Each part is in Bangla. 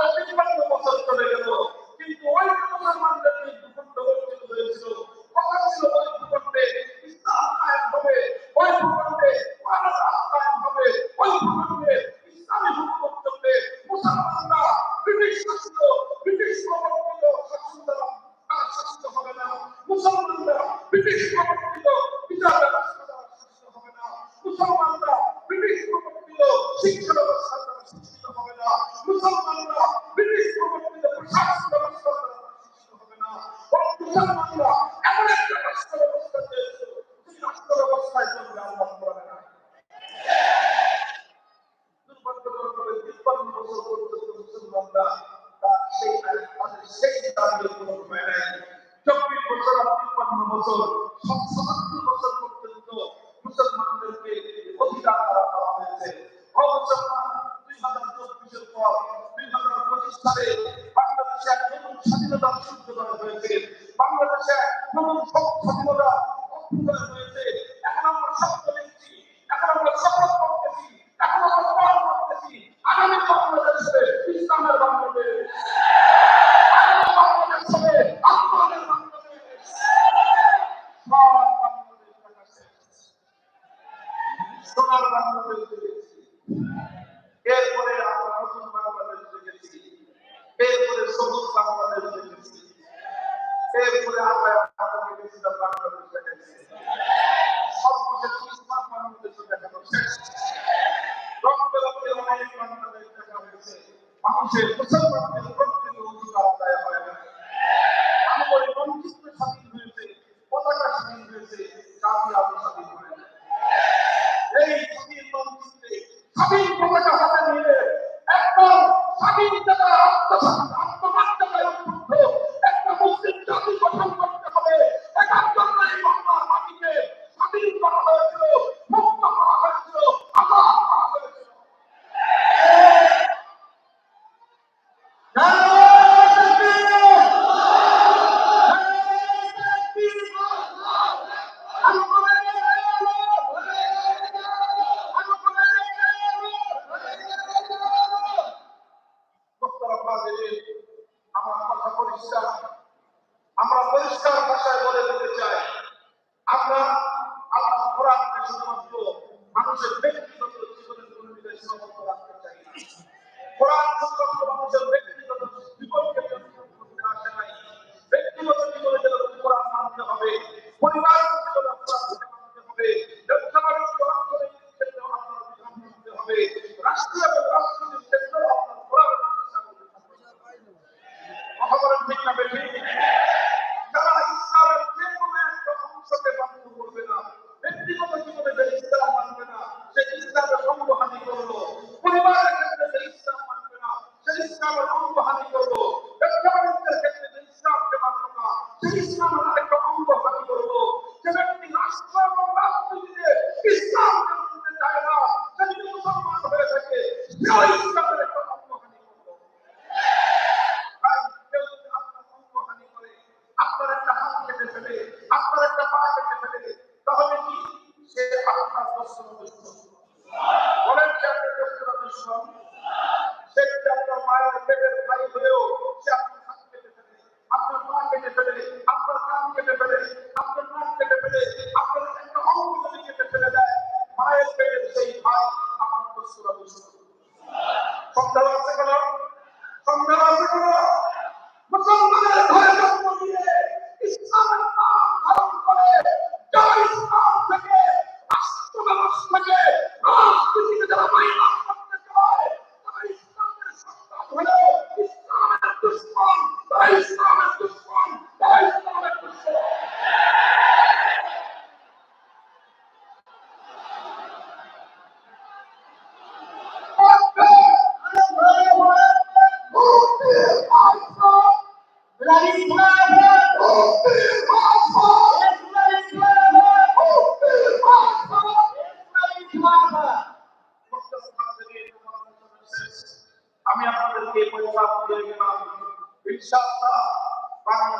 আমরা বেশিরভাগ প্রচার চলে গেল কিন্তু ওই মুসলমানদের ইসলাম কায়েম হবে ওই ভূখণ্ডে মাদ্রাসা কায়েম হবে ওই ভূখণ্ডে ইসলামী হুকুমত চলবে ব্রিটিশ ব্রিটিশ ব্রিটিশ সালে বাংলাদেশে এক নতুন স্বাধীনতা সূত্র করা হয়েছে। বাংলাদেশে নতুন স্বাধীনতা স্বাধীন ক্ষমতা হাতে নিয়ে একদম স্বাধীনতা আত্মসাধনা রহমতে রহ পৃথিবীতে যারা মায়া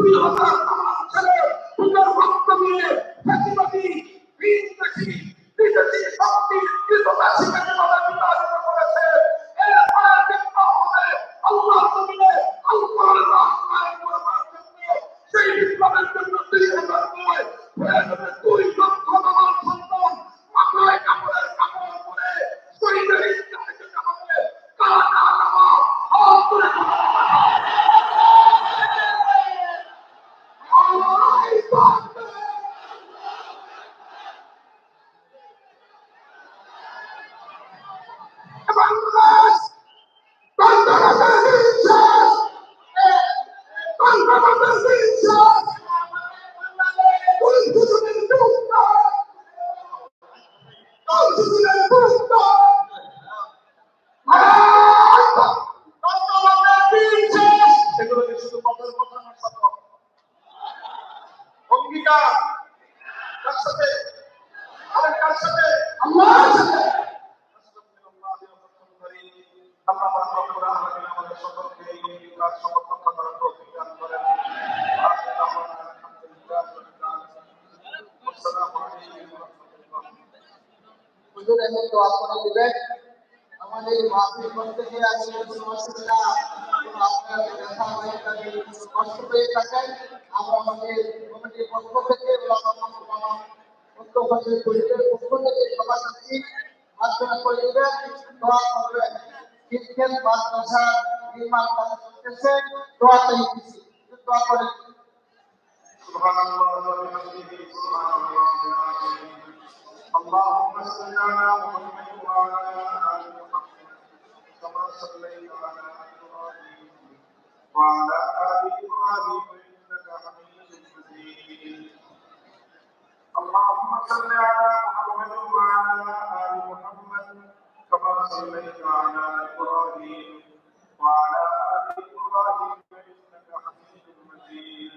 দুই হাজার আমার রক্ত দিয়ে আমাদের মাহফিল করতে গিয়ে আমি কোনো অসুবিধা আপনার ব্যথা হয়ে থাকে কষ্ট পেয়ে থাকেন আমরা পক্ষ থেকে পক্ষ থেকে अध्ययन को लेकर दुआ कर रहे हैं किसके बात कर रहा निर्माण कर रहे हैं कैसे दुआ तरीके से तो दुआ कर रहे हैं اللهم صل على محمد وعلى آل محمد كما صليت على إبراهيم وعلى آل إبراهيم إنك حميد مجيد اللهم صل على محمد محمد وعلى آل محمد كما صليت على إبراهيم وعلى آل إبراهيم إنك حميد مجيد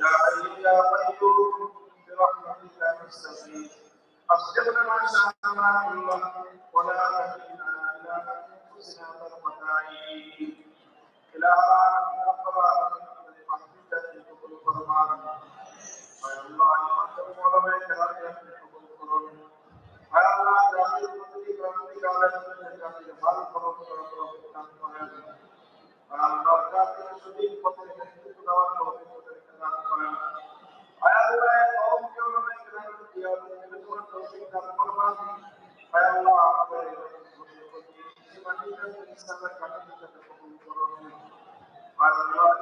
يا حي يا قيوم برحمتك نستغيث أصدق ما سماع الله ولا تكلنا إلى أنفسنا طرفة عين إلى أن أقرأ بحمدك تدخل فرمان فيا الله أنت مولى من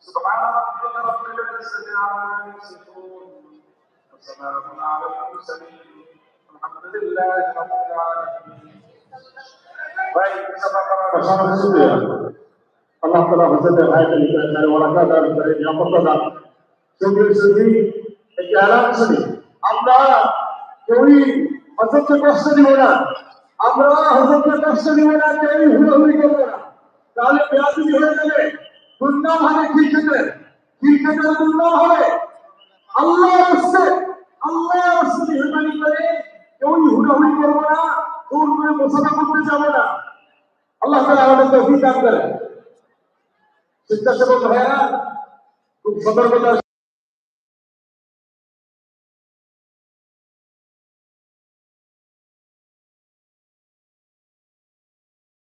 سبحان ربك رب العزة عما يصفون وسلام على المرسلين الحمد لله رب العالمين Baik, bersama para bersama Surya. Allah telah bersedia kita dari warga dan dari yang pertama. Sungguh-sungguh একটি আলাপ শুনি আমরা কেউই হজরতকে কষ্ট দিব না আমরা হজরতকে কষ্ট দিব না কেউই হুড়োহুড়ি করবো না তাহলে বেয়াদি হয়ে যাবে দুর্নাম হবে ক্রিকেটের ক্রিকেটের দুর্নাম হবে আল্লাহ আসছে আল্লাহ আসছে মেহরবানি করে, কেউই হুড়াহুড়ি করব না দূর করে মোসাফা করতে যাব না। আল্লাহ তালা আমাদের তৌফিক দান করেন। স্বেচ্ছাসেবক ভাইয়া খুব সতর্কতা